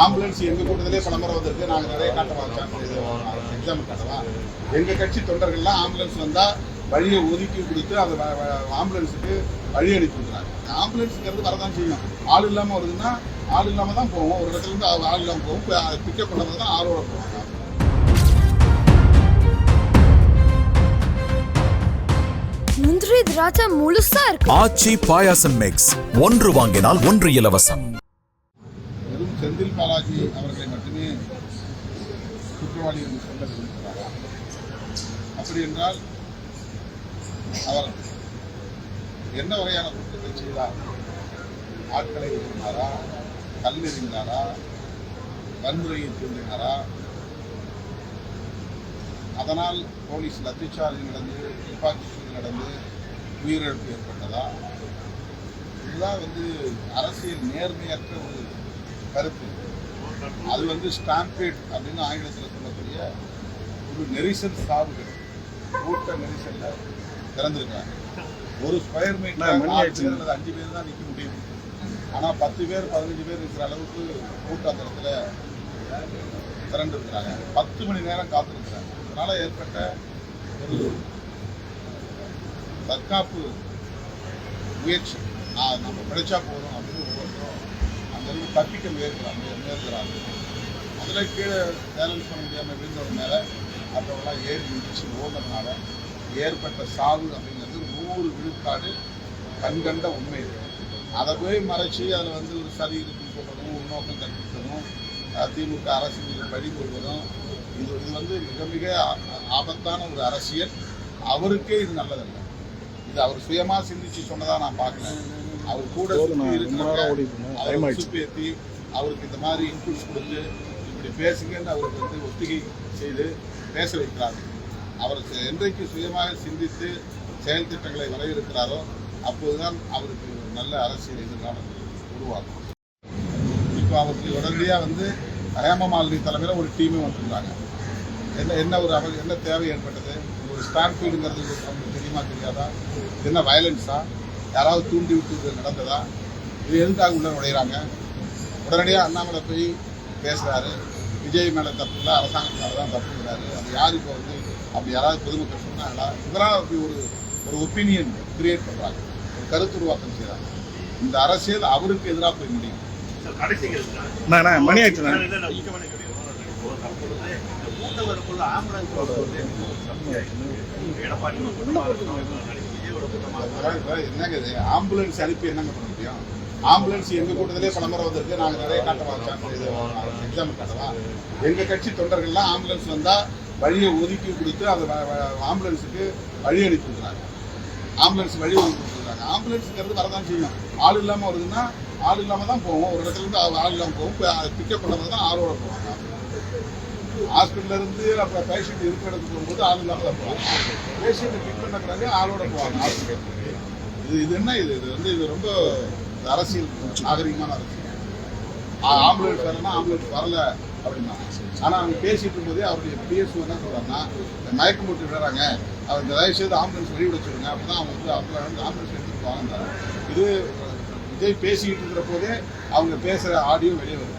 Ambulance எங்க கூட்டத்திலே பலமுறை வந்திருக்கு. நாங்க நிறைய காட்டவா எக்ஸாம்பிள் காட்டவா? எங்க கட்சி தொண்டர்கள்லாம் ஆம்புலன்ஸ் வந்தா வழியை ஒதுக்கி கொடுத்து அந்த ஆம்புலன்ஸுக்கு வழி அனுப்பி விடுறாங்க. ஆம்புலன்ஸுங்கிறது வரதான் செய்யும். ஆள் இல்லாம வருதுன்னா ஆள் இல்லாம தான் போவோம். ஒரு இடத்துல இருந்து ஆள் ஆள் இல்லாம போகும் பிக்கப் பண்ணுறது தான் ஆளோட போவாங்க முந்திரி திராட்சை முழுசா இருக்கு. ஆச்சி பாயாசம் மிக்ஸ் ஒன்று வாங்கினால் ஒன்று இலவசம். வெறும் செந்தில் பாலாஜி அவர்களை மட்டுமே குற்றவாளி என்று சொல்ல விரும்புகிறாரா? அப்படி என்றால் அவர் என்ன வகையான குற்றத்தை செய்தார்? ஆட்களை இருந்தாரா கல்லெறிந்தாரா வன்முறையை தூண்டினாரா? அதனால் போலீஸ் லத்திச்சார்ஜ் நடந்து துப்பாக்கி சூடு நடந்து உயிரிழப்பு ஏற்பட்டதா? இதுதான் வந்து அரசியல் நேர்மையற்ற ஒரு கருத்து. அது வந்து ஸ்டாம்பேட் அப்படின்னு ஆங்கிலத்தில் சொல்லக்கூடிய ஒரு நெரிசல் சாவுகள். கூட்ட நெரிசல்ல திறந்திருக்காங்க ஒரு ஸ்கொயர் மீட்டர் அஞ்சு பேர் தான் நிற்க முடியும். ஆனா பத்து பேர் பதினஞ்சு பேர் இருக்கிற அளவுக்கு கூட்டாந்தரத்துல திரண்டு இருக்கிறாங்க பத்து மணி நேரம் காத்திருக்கிறாங்க. அதனால ஏற்பட்ட ஒரு தற்காப்பு முயற்சி. நான் நம்ம பிழைச்சா போதும் அங்கேருந்து தப்பிக்க முயற்கிறாங்க முயற்கிறாங்க அதில் கீழே பேலன்ஸ் பண்ண முடியாமல் விழுந்தவங்க மேலே ஏறி முடிச்சு ஓடுறதுனால ஏற்பட்ட சாவு அப்படிங்கிறது நூறு விழுக்காடு கண்கண்ட உண்மை அதை போய் மறைச்சி அதில் வந்து ஒரு சரி இருக்குன்னு சொல்றதும் உள்நோக்கம் கற்பிக்கணும் திமுக அரசியல் மீது இது இது வந்து மிக மிக ஆ- ஆபத்தான ஒரு அரசியல். அவருக்கே இது நல்லதில்லை. இது அவர் சுயமாக சிந்திச்சு சொன்னதாக நான் பார்க்கல அவர் கூட உசுப்பேத்தி அவருக்கு இந்த மாதிரி இன்புட்ஸ் கொடுத்து இப்படி பேசுங்கன்னு அவருக்கு வந்து ஒத்திகை செய்து பேச வைக்கிறார். அவர் செ- என்றைக்கு சுயமாக சிந்தித்து செயல் திட்டங்களை வரையறுக்கிறாரோ அப்போதுதான் அவருக்கு ஒரு நல்ல அரசியல் எதிர்காலம் உருவாகும். இப்போ அவருக்கு உடனடியாக வந்து ஹேமமாலினி தலைமையில் ஒரு டீமே வந்துருக்காங்க. என்ன என்ன ஒரு அவர் என்ன தேவை ஏற்பட்டது? ஒரு ஸ்டாண்ட் ஃபீடுங்கிறது அவங்களுக்கு தெரியுமா தெரியாதா? என்ன வயலன்ஸா யாராவது தூண்டி விட்டு நடந்ததா? இது எதுக்காக உள்ள நுழையிறாங்க? உடனடியாக அண்ணாமலை போய் பேசுகிறாரு விஜய் மேலே தப்பு இல்லை அரசாங்கம் மேலே தான் தப்புங்கிறாரு அது யார் இப்போ வந்து அப்படி யாராவது பொதுமக்கள் சொன்னாங்களா? இதெல்லாம் அப்படி ஒரு ஒரு ஒப்பீனியன் கிரியேட் பண்ணுறாங்க ஒரு கருத்து உருவாக்கம் செய்கிறாங்க இந்த அரசியல் அவருக்கு எதிராக போய் முடியும். மணி ஆயிடுச்சு அதான் இப்ப என்னங்க இது ஆம்புலன்ஸ் அனுப்பி என்னங்க பண்ண முடியும்? ஆம்புலன்ஸ் எங்க கூட்டத்திலே பலமுறை வந்திருக்கு. நாங்க நிறைய காட்டவா எக்ஸாம்பிள் காட்டவா? எங்க கட்சி தொண்டர்கள்லாம் ஆம்புலன்ஸ் வந்தா வழியை ஒதுக்கி கொடுத்து அந்த வ- ஆம்புலன்ஸுக்கு வழி அனுப்பி விடுறாங்க ஆம்புலன்ஸ் வழி ஒதுக்கி கொடுக்குறாங்க. ஆம்புலன்ஸுங்கிறது வரதான் செய்யும். ஆள் இல்லாம வருதுன்னா ஆள் இல்லாம தான் போவோம். ஒரு இடத்துல இருந்து ஆள் இல்லாம போகும் பிக்கப் பண்ணுறது தான் ஆளோட போவாங்க. ஹாஸ்பிட்டல்ல இருந்து அப்புறம் பேஷண்ட் இருக்கிற இடத்துக்கு போகும்போது ஆள் இல்லாமல் தான் போவாங்க பேஷண்ட்டை பிக் பண்ண பிறகு ஆளோட போவாங்க ஹாஸ்பிட்டலுக்கு இது இது என்ன இது? இது வந்து இது ரொம்ப அரசியல் நாகரிகமான அரசியல். ஆ- ஆம்புலன்ஸ் வரலன்னா ஆம்புலன்ஸ் வரல அப்படின்னா. ஆனால் அவங்க பேசிட்டு இருக்கும்போதே அவருடைய பிஎஸ்ஓ என்ன சொல்கிறாங்கன்னா இந்த மயக்கம் போட்டு விடுறாங்க. அவர் தயவு செய்து ஆம்புலன்ஸ் வழி விட சொல்லுங்க அப்பதான் அவங்க வந்து அவங்க ஆம்புலன்ஸ் எடுத்துட்டு வாங்க இது விஜய் பேசிக்கிட்டு இருக்கிற போதே அவங்க பேசுகிற ஆடியோ வெளியே வருது.